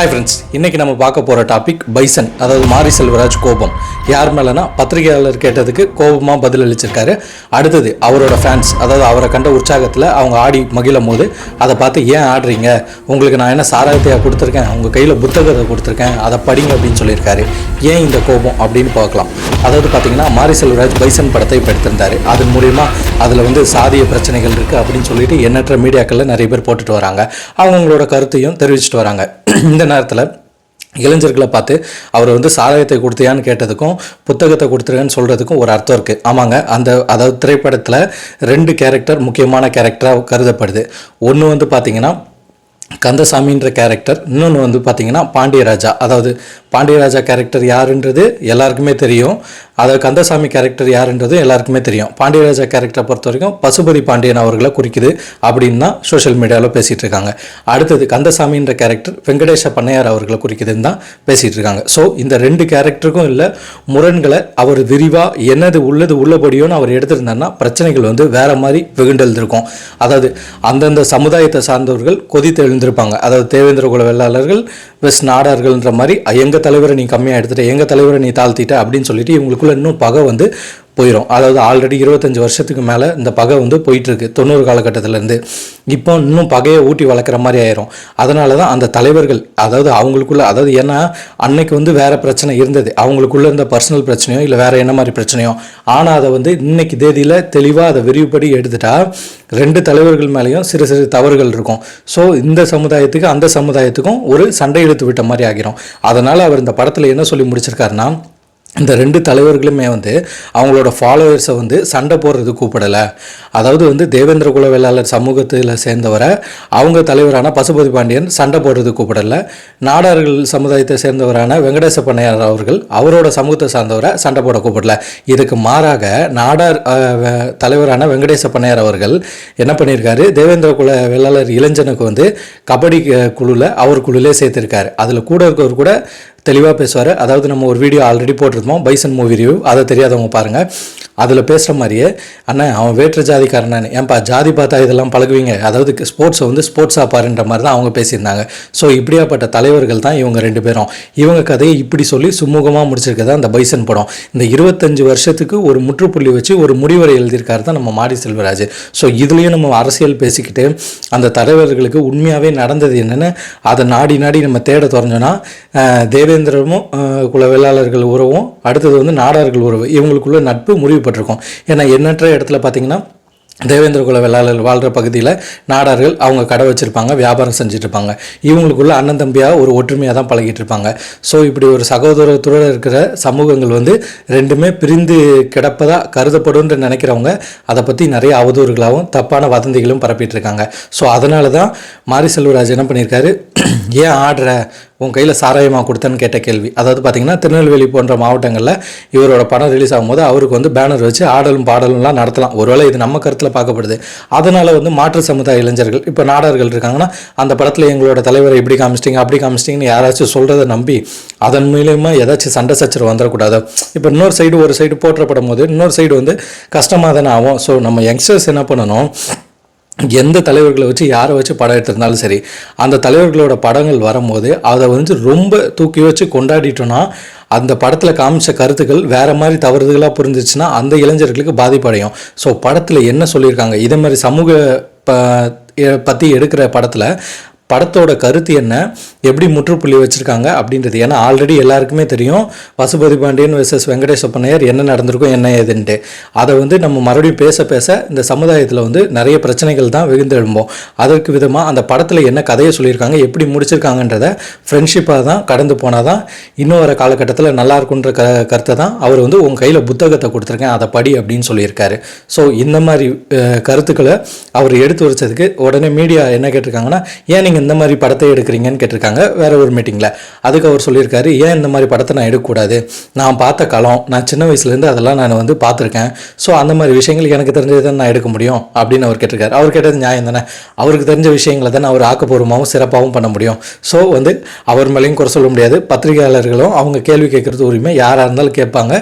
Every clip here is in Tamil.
ஹாய் ஃப்ரெண்ட்ஸ் இன்னைக்கு நம்ம பார்க்க போகிற டாபிக் பைசன் அதாவது மாரி செல்வராஜ் கோபம். யார் மேலேனா பத்திரிகையாளர் கேட்டதுக்கு கோபமாக பதில் அளிச்சிருக்காரு. அடுத்தது அவரோட ஃபேன்ஸ் அதாவது அவரை கண்ட உற்சாகத்தில் அவங்க ஆடி மகிழும் போது அதை பார்த்து ஏன் ஆடுறீங்க? உங்களுக்கு நான் என்ன சாராயத்தையாக கொடுத்துருக்கேன்? உங்கள் கையில் புத்தகத்தை கொடுத்துருக்கேன். அதை படிங்க அப்படின்னு சொல்லியிருக்காரு. ஏன் இந்த கோபம் அப்படின்னு பார்க்கலாம். அதாவது பார்த்தீங்கன்னா மாரி செல்வராஜ் பைசன் படத்தை இப்போ எடுத்திருந்தார். அதன் மூலிமா அதில் வந்து சாதிய பிரச்சனைகள் இருக்குது அப்படின்னு சொல்லிட்டு எண்ணற்ற மீடியாக்களில் நிறைய பேர் போட்டுட்டு வராங்க. அவங்களோட கருத்தையும் தெரிவிச்சிட்டு வராங்க. இந்த நேரத்தில் இளைஞர்களை பார்த்து அவர் வந்து சாராயத்தை கொடுத்தியான்னு கேட்டதுக்கும் புத்தகத்தை கொடுத்துருங்கன்னு சொல்கிறதுக்கும் ஒரு அர்த்தம் இருக்குது ஆமாங்க. அந்த அதாவது திரைப்படத்தில் ரெண்டு கேரக்டர் முக்கியமான கேரக்டராக கருதப்படுது. ஒன்று வந்து பார்த்தீங்கன்னா கந்தசாமின்ற கேரக்டர் இன்னொன்று வந்து பார்த்தீங்கன்னா பாண்டியராஜா. அதாவது பாண்டியராஜா கேரக்டர் யாருன்றது எல்லாருக்குமே தெரியும். அதாவது கந்தசாமி கேரக்டர் யாருன்றது எல்லாருக்குமே தெரியும். பாண்டியராஜா கேரக்டரை பொறுத்த வரைக்கும் பசுபதி பாண்டியன் அவர்களை குறிக்குது அப்படின்னு தான் சோஷியல் மீடியாவில் பேசிகிட்டு இருக்காங்க. அடுத்தது கந்தசாமின்ற கேரக்டர் வெங்கடேஷ பண்ணையார் அவர்களை குறிக்குதுன்னு தான் பேசிகிட்டு இருக்காங்க. ஸோ இந்த ரெண்டு கேரக்டருக்கும் இல்லை முரண்களை அவர் விரிவாக என்னது உள்ளது உள்ளபடியோன்னு அவர் எடுத்திருந்தாருன்னா பிரச்சனைகள் வந்து வேறு மாதிரி வெகுண்டெழுந்திருக்கும் அதாவது அந்தந்த சமுதாயத்தை சார்ந்தவர்கள் கொதித்தெழுந்து இருந்திருப்பாங்க. அதாவது தேவேந்திர குல வெள்ளாளர்கள் வெஸ் நாடார்கள்ன்ற மாதிரி எங்கள் தலைவரை நீ கம்மியாக எடுத்துகிட்ட எங்கள் தலைவரை நீ தாழ்த்திட்ட அப்படின்னு சொல்லிட்டு இவங்களுக்குள்ள இன்னும் பகை வந்து போயிடும் அதாவது ஆல்ரெடி இருபத்தஞ்சி வருஷத்துக்கு மேலே இந்த பகை வந்து போயிட்டுருக்கு தொண்ணூறு காலகட்டத்திலேருந்து. இப்போ இன்னும் பகையை ஊட்டி வளர்க்குற மாதிரி ஆயிரும். அதனால தான் அந்த தலைவர்கள் அதாவது அவங்களுக்குள்ள அதாவது ஏன்னா அன்னைக்கு வந்து வேற பிரச்சனை இருந்தது. அவங்களுக்குள்ள இருந்த பர்சனல் பிரச்சனையோ இல்லை வேற என்ன மாதிரி பிரச்சனையோ. ஆனால் அதை வந்து இன்னைக்கு தேதியில் தெளிவாக அதை விரிவுபடி எடுத்துட்டா ரெண்டு தலைவர்கள் மேலேயும் சிறு சிறு தவறுகள் இருக்கும். ஸோ இந்த சமுதாயத்துக்கு அந்த சமுதாயத்துக்கும் ஒரு சண்டை இழுத்து விட்ட மாதிரி ஆகிரும். அதனால் அவர் இந்த படத்தில் என்ன சொல்லி முடிச்சிருக்காருன்னா இந்த ரெண்டு தலைவர்களுமே வந்து அவங்களோட ஃபாலோவர்ஸை வந்து சண்டை போடுறது கூப்பிடலை. அதாவது வந்து தேவேந்திர குல வேளாளர் சமூகத்தில் சேர்ந்தவரை அவங்க தலைவரான பசுபதி பாண்டியன் சண்டை போடுறது கூப்பிடலை. நாடார்கள் சமுதாயத்தை சேர்ந்தவரான வெங்கடேச பண்ணையார் அவர்கள் அவரோட சமூகத்தை சார்ந்தவரை சண்டை போட கூப்பிடல. இதுக்கு மாறாக நாடார் தலைவரான வெங்கடேச பண்ணையார் அவர்கள் என்ன பண்ணியிருக்காரு? தேவேந்திர குல வேளாளர் இளைஞனுக்கு வந்து கபடி குழுவில் அவர் குழுலே சேர்த்திருக்காரு. அதில் கூட இருக்கவர் கூட தெளிவாக பேசுவார். அதாவது நம்ம ஒரு வீடியோ ஆல்ரெடி போட்டிருந்தோம் பைசன் மூவி ரிவ்யூ அதை தெரியாதவங்க பாருங்கள் அதில் பேசுகிற மாதிரியே அண்ணன் அவன் வேற்று ஜாதிக்காரனே ஏன்பா ஜாதி பார்த்தா இதெல்லாம் பழகுவீங்க? அதாவது ஸ்போர்ட்ஸை வந்து ஸ்போர்ட்ஸாக பாருன்ற மாதிரி தான் அவங்க பேசியிருந்தாங்க. ஸோ இப்படியாப்பட்ட தலைவர்கள் தான் இவங்க ரெண்டு பேரும். இவங்க கதையை இப்படி சொல்லி சுமூகமாக முடிச்சிருக்கதா அந்த பைசன் படம். இந்த இருபத்தஞ்சு வருஷத்துக்கு ஒரு முற்றுப்புள்ளி வச்சு ஒரு முடிவரை எழுதியிருக்காரு தான் நம்ம மாடி செல்வராஜ். ஸோ இதுலேயும் நம்ம அரசியல் பேசிக்கிட்டு அந்த தலைவர்களுக்கு உண்மையாகவே நடந்தது என்னென்னு அதை நாடி நாடி நம்ம தேட தொடஞ்சோன்னா தேவ தேவேந்திரமும் குல வேளாளர்கள் உறவும் அடுத்தது வந்து நாடார்கள் உறவு. இவங்களுக்குள்ள நட்பு முறிவுபட்டிருக்கும் ஏன்னா எண்ணற்ற இடத்துல பார்த்தீங்கன்னா தேவேந்திர குல வெள்ளாளர் வாழ்கிற பகுதியில் நாடார்கள் அவங்க கடை வச்சுருப்பாங்க வியாபாரம் செஞ்சுட்டு இருப்பாங்க இவங்களுக்குள்ள அண்ணன் தம்பியாக ஒரு ஒற்றுமையாக தான் பழகிட்டு இருப்பாங்க ஸோ இப்படி ஒரு சகோதரத்துடன் இருக்கிற சமூகங்கள் வந்து ரெண்டுமே பிரிந்து கிடப்பதாக கருதப்படும்னு நினைக்கிறவங்க அதை பற்றி நிறைய அவதூறுகளாகவும் தப்பான வதந்திகளும் பரப்பிட்டு இருக்காங்க ஸோ அதனால தான் மாரி செல்வராஜ் என்ன பண்ணியிருக்காரு? ஏன் ஆடுற உன் கையில் சாராயமாக கொடுத்தேன்னு கேட்ட கேள்வி. அதாவது பார்த்தீங்கன்னா திருநெல்வேலி போன்ற மாவட்டங்களில் இவரோட படம் ரிலீஸ் ஆகும்போது அவருக்கு வந்து பேனர் வச்சு ஆடலும் பாடலும்லாம் நடத்தலாம். ஒருவேளை இது நம்ம கருத்தில் பார்க்கப்படுது. அதனால் வந்து மாற்று சமுதாய இளைஞர்கள் இப்போ நாடர்கள் இருக்காங்கன்னா அந்த படத்தில் எங்களோட தலைவரை இப்படி காமிச்சிட்டிங்க அப்படி காமிச்சிட்டிங்கன்னு யாராச்சும் சொல்கிறத நம்பி அதன் மூலியமாக ஏதாச்சும் சண்டை சச்சரவு வந்துடக்கூடாது. இப்போ இன்னொரு சைடு ஒரு சைடு போற்றப்படும் போது இன்னொரு சைடு வந்து கஷ்டமாக தானே ஆகும். ஸோ நம்ம யங்ஸ்டர்ஸ் என்ன பண்ணணும்? எந்த தலைவர்களை வச்சு யாரை வச்சு படம் எடுத்திருந்தாலும் சரி அந்த தலைவர்களோட படங்கள் வரும்போது அதை வந்து ரொம்ப தூக்கி வச்சு கொண்டாடிட்டோன்னா அந்த படத்தில் காமிச்ச கருத்துக்கள் வேற மாதிரி தவறுதலாக புரிஞ்சிச்சுன்னா அந்த இளைஞர்களுக்கு பாதிப்படையும். ஸோ படத்தில் என்ன சொல்லியிருக்காங்க? இதே மாதிரி சமூக ப பற்றி எடுக்கிற படத்தில் படத்தோட கருத்து என்ன? எப்படி முற்றுப்புள்ளி வச்சுருக்காங்க? அப்படின்றது. ஏன்னா ஆல்ரெடி எல்லாருக்குமே தெரியும் பசுபதி பாண்டியன் வெர்சஸ் வெங்கடேஷ் அப்பனையர் என்ன நடந்திருக்கும் என்ன ஏதுன்ட்டு. அதை வந்து நம்ம மறுபடியும் பேச பேச இந்த சமுதாயத்தில் வந்து நிறைய பிரச்சனைகள் தான் வெகுந்து எழும்போம் அதற்கு விதமாக அந்த படத்தில் என்ன கதையை சொல்லியிருக்காங்க எப்படி முடிச்சிருக்காங்கன்றத ஃப்ரெண்ட்ஷிப்பாக தான் கடந்து போனால் தான் இன்னும் வர காலகட்டத்தில் நல்லாயிருக்குன்ற க கருத்தை தான் அவர் வந்து உங்கள் கையில் புத்தகத்தை கொடுத்துருக்கேன் அதை படி அப்படின்னு சொல்லியிருக்காரு. ஸோ இந்த மாதிரி கருத்துக்களை அவர் எடுத்து வச்சதுக்கு உடனே மீடியா என்ன கேட்டிருக்காங்கன்னா ஏன் நீங்கள் இந்த மாதிரி படத்தை எடுக்கிறீங்கன்னு கேட்டிருக்காங்க. வேற ஒரு மீட்டிங்கில் அதுக்கு அவர் சொல்லியிருக்காரு ஏன் இந்த மாதிரி படத்தை நான் எடுக்கக்கூடாது? நான் பார்த்த களம் நான் சின்ன வயசுலேருந்து அதெல்லாம் நான் வந்து பார்த்துருக்கேன். ஸோ அந்த மாதிரி விஷயங்கள் எனக்கு தெரிஞ்சதை தான் நான் எடுக்க முடியும். அப்படின்னு அவர் கேட்டிருக்காரு. அவர் கேட்டது நியாயம் தானே? அவருக்கு தெரிஞ்ச விஷயங்களை தான் அவர் ஆக்கப்பூர்வமாகவும் சிறப்பாகவும் பண்ண முடியும். ஸோ வந்து அவர் மேலேயும் குறை சொல்ல முடியாது. பத்திரிகையாளர்களும் அவங்க கேள்வி கேட்குறது உரிமை யாராக இருந்தாலும் கேட்பாங்க.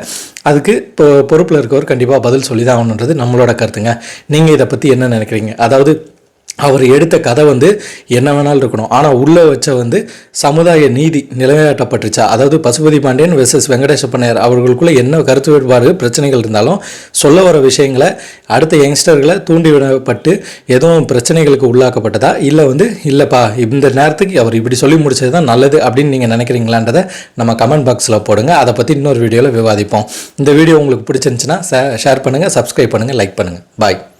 அதுக்கு இப்போ பொறுப்பில் இருக்கவர் கண்டிப்பாக பதில் சொல்லி தான் ஆகணுன்றது நம்மளோட கருத்துங்க. நீங்கள் இதை பற்றி என்ன நினைக்கிறீங்க? அதாவது அவர் எடுத்த கதை வந்து என்ன வேணாலும் இருக்கணும். ஆனால் உள்ளே வச்ச வந்து சமுதாய நீதி நிலைநாட்டப்பட்டுச்சா அதாவது பசுபதி பாண்டியன் வெர்சஸ் வெங்கடேஷ பண்ணையார் என்ன கருத்து வேறுபாடு பிரச்சனைகள் இருந்தாலும் சொல்ல வர விஷயங்களை அடுத்த யங்ஸ்டர்களை தூண்டிவிடப்பட்டு எதுவும் பிரச்சனைகளுக்கு உள்ளாக்கப்பட்டதா? இல்லை வந்து இல்லைப்பா இந்த நேரத்துக்கு அவர் இப்படி சொல்லி முடிச்சது தான் நல்லது அப்படின்னு நீங்கள் நினைக்கிறீங்களான்றதை நம்ம கமெண்ட் பாக்ஸில் போடுங்க. அதை பற்றி இன்னொரு வீடியோவில் விவாதிப்போம். இந்த வீடியோ உங்களுக்கு பிடிச்சிருந்துச்சுன்னா ஷேர் பண்ணுங்கள் சப்ஸ்கிரைப் பண்ணுங்கள் லைக் பண்ணுங்கள் பாய்